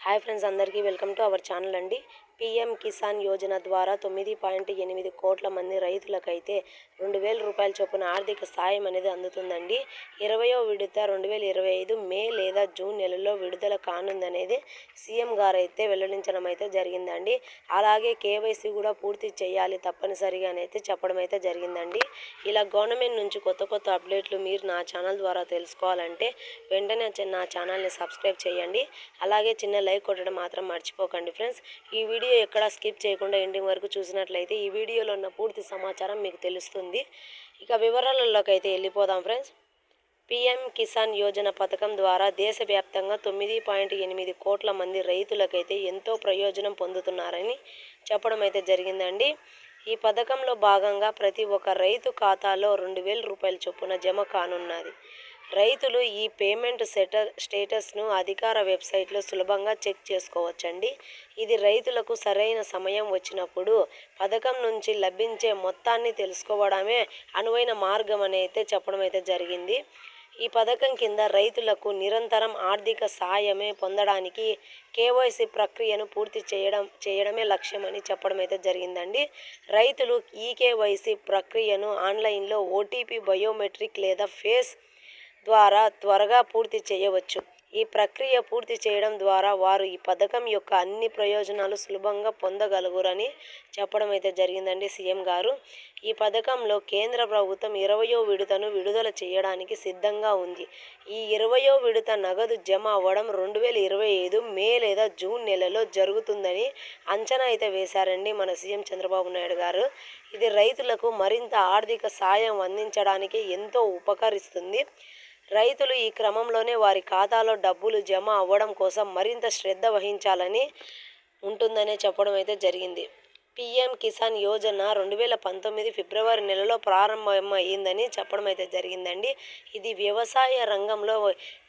Hi friends అందరికీ welcome to our channel అండి. PM Kisan Yojana ద్వారా తొమ్మిది పాయింట్ ఎనిమిది కోట్ల మంది రైతులకైతే రెండు వేల రూపాయల చొప్పున ఆర్థిక సాయం అనేది అందుతుందండి. ఇరవయో విడత రెండు వేల ఇరవై ఐదు మే లేదా జూన్ నెలలో విడుదల కానుందనేది సీఎం గారు అయితే వెల్లడించడం అయితే జరిగిందండి. అలాగే కేవైసీ కూడా పూర్తి చేయాలి తప్పనిసరిగా అయితే చెప్పడం అయితే జరిగిందండి. ఇలా గవర్నమెంట్ నుంచి కొత్త కొత్త అప్డేట్లు మీరు నా ఛానల్ ద్వారా తెలుసుకోవాలంటే వెంటనే నా ఛానల్ని సబ్స్క్రైబ్ చేయండి. అలాగే చిన్న లైక్ కొట్టడం మాత్రం మర్చిపోకండి ఫ్రెండ్స్. ఈ వీడియో ఎక్కడ స్కిప్ చేయకుండా ఎండింగ్ వరకు చూసినట్లయితే ఈ వీడియోలో ఉన్న పూర్తి సమాచారం మీకు తెలుస్తుంది. ఇక వివరాలలోకి అయితే వెళ్ళిపోదాం ఫ్రెండ్స్. పిఎం కిసాన్ యోజన పథకం ద్వారా దేశవ్యాప్తంగా తొమ్మిది పాయింట్ ఎనిమిది కోట్ల మంది రైతులకైతే ఎంతో ప్రయోజనం పొందుతున్నారని చెప్పడం అయితే జరిగిందండి. ఈ పథకంలో భాగంగా ప్రతి ఒక్క రైతు ఖాతాలో రెండు వేల రూపాయల చొప్పున జమ కానున్నది. రైతులు ఈ పేమెంట్ సెటర్ స్టేటస్ను అధికార వెబ్సైట్లో సులభంగా చెక్ చేసుకోవచ్చండి. ఇది రైతులకు సరైన సమయం వచ్చినప్పుడు పథకం నుంచి లభించే మొత్తాన్ని తెలుసుకోవడమే అనువైన మార్గం అని అయితే చెప్పడం అయితే జరిగింది. ఈ పథకం కింద రైతులకు నిరంతరం ఆర్థిక సాయమే పొందడానికి కేవైసీ ప్రక్రియను పూర్తి చేయడం చేయడమే లక్ష్యమని చెప్పడం అయితే జరిగిందండి. రైతులు ఈ కేవైసీ ప్రక్రియను ఆన్లైన్లో ఓటీపీ బయోమెట్రిక్ లేదా ఫేస్ ద్వారా త్వరగా పూర్తి చేయవచ్చు. ఈ ప్రక్రియ పూర్తి చేయడం ద్వారా వారు ఈ పథకం యొక్క అన్ని ప్రయోజనాలు సులభంగా పొందగలుగురని చెప్పడం అయితే జరిగిందండి సీఎం గారు. ఈ పథకంలో కేంద్ర ప్రభుత్వం ఇరవయో విడతను విడుదల చేయడానికి సిద్ధంగా ఉంది. ఈ ఇరవయో విడత నగదు జమ అవ్వడం రెండు వేల ఇరవై ఐదు మే లేదా జూన్ నెలలో జరుగుతుందని అంచనా అయితే వేశారండి మన సీఎం చంద్రబాబు నాయుడు గారు. ఇది రైతులకు మరింత ఆర్థిక సాయం అందించడానికి ఎంతో ఉపకరిస్తుంది. రైతులు ఈ క్రమంలోనే వారి ఖాతాలో డబ్బులు జమ అవ్వడం కోసం మరింత శ్రద్ధ వహించాలని ఉంటుందనే చెప్పడం అయితే జరిగింది. పిఎం కిసాన్ యోజన రెండు వేల పంతొమ్మిది ఫిబ్రవరి నెలలో ప్రారంభమైందని చెప్పడం అయితే జరిగిందండి. ఇది వ్యవసాయ రంగంలో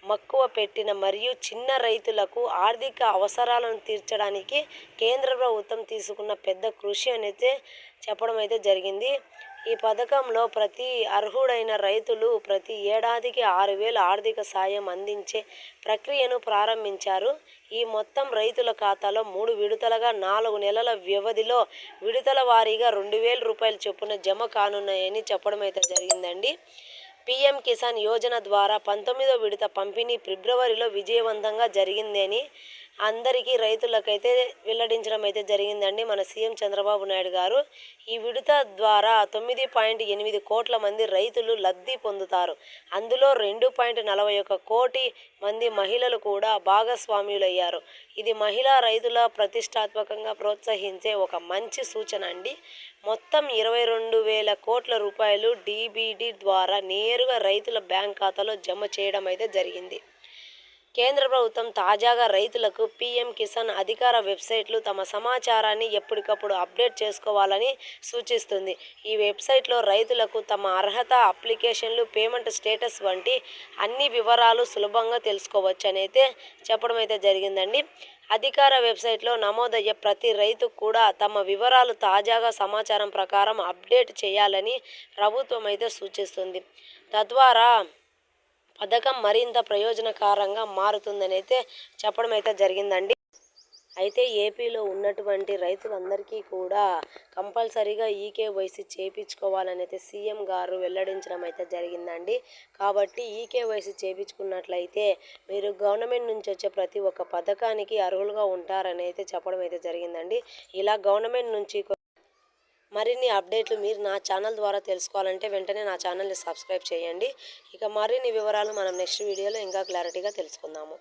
మక్కువ పెట్టిన మరియు చిన్న రైతులకు ఆర్థిక అవసరాలను తీర్చడానికి కేంద్ర ప్రభుత్వం తీసుకున్న పెద్ద కృషి అనేది చెప్పడం అయితే జరిగింది. ఈ పథకంలో ప్రతి అర్హుడైన రైతులు ప్రతి ఏడాదికి ఆరు వేల ఆర్థిక సాయం అందించే ప్రక్రియను ప్రారంభించారు. ఈ మొత్తం రైతుల ఖాతాలో మూడు విడతలుగా నాలుగు నెలల వ్యవధిలో విడతల వారీగా రెండు వేల రూపాయలు చొప్పున జమ కానున్నాయని చెప్పడం అయితే జరిగిందండి. పిఎం కిసాన్ యోజన ద్వారా పంతొమ్మిదో విడత పంపిణీ ఫిబ్రవరిలో విజయవంతంగా జరిగిందని అందరికీ రైతులకైతే వెల్లడించడం అయితే జరిగిందండి. మన సీఎం చంద్రబాబు నాయుడు గారు ఈ విడత ద్వారా తొమ్మిది పాయింట్ ఎనిమిది కోట్ల మంది రైతులు లబ్ధి పొందుతారు. అందులో రెండు పాయింట్ నలభై ఒక కోటి మంది మహిళలు కూడా భాగస్వామ్యులయ్యారు ఇది మహిళా రైతుల ప్రతిష్టాత్మకంగా ప్రోత్సహించే ఒక మంచి సూచన అండి. మొత్తం ఇరవై రెండు వేల కోట్ల రూపాయలు డీబీడీ ద్వారా నేరుగా రైతుల బ్యాంక్ ఖాతాలో జమ చేయడం అయితే జరిగింది. కేంద్ర ప్రభుత్వం తాజాగా రైతులకు పీఎం కిసాన్ అధికార వెబ్సైట్లు తమ సమాచారాన్ని ఎప్పటికప్పుడు అప్డేట్ చేసుకోవాలని సూచిస్తుంది. ఈ వెబ్సైట్లో రైతులకు తమ అర్హత అప్లికేషన్లు పేమెంట్ స్టేటస్ వంటి అన్ని వివరాలు సులభంగా తెలుసుకోవచ్చు అని అయితే చెప్పడం అయితే జరిగిందండి. అధికార వెబ్సైట్లో నమోదయ్యే ప్రతి రైతు కూడా తమ వివరాలు తాజాగా సమాచారం ప్రకారం అప్డేట్ చేయాలని ప్రభుత్వం అయితే సూచిస్తుంది. తద్వారా పథకం మరింత ప్రయోజనకరంగా మారుతుందని అయితే చెప్పడం అయితే జరిగిందండి. అయితే ఏపీలో ఉన్నటువంటి రైతులందరికీ కూడా కంపల్సరీగా ఈకేవైసీ చేయించుకోవాలని అయితే సీఎం గారు వెల్లడించడం అయితే జరిగిందండి. కాబట్టి ఈకేవైసీ చేయించుకున్నట్లయితే మీరు గవర్నమెంట్ నుంచి వచ్చే ప్రతి ఒక్క పథకానికి అర్హులుగా ఉంటారని అయితే చెప్పడం అయితే జరిగిందండి. ఇలా గవర్నమెంట్ నుంచి మరిన్ని అప్డేట్లు మీరు నా ఛానల్ ద్వారా తెలుసుకోవాలంటే వెంటనే నా ఛానల్ని సబ్స్క్రైబ్ చేయండి. ఇక మరిన్ని వివరాలు మనం నెక్స్ట్ వీడియోలో ఇంకా క్లారిటీగా తెలుసుకుందాము.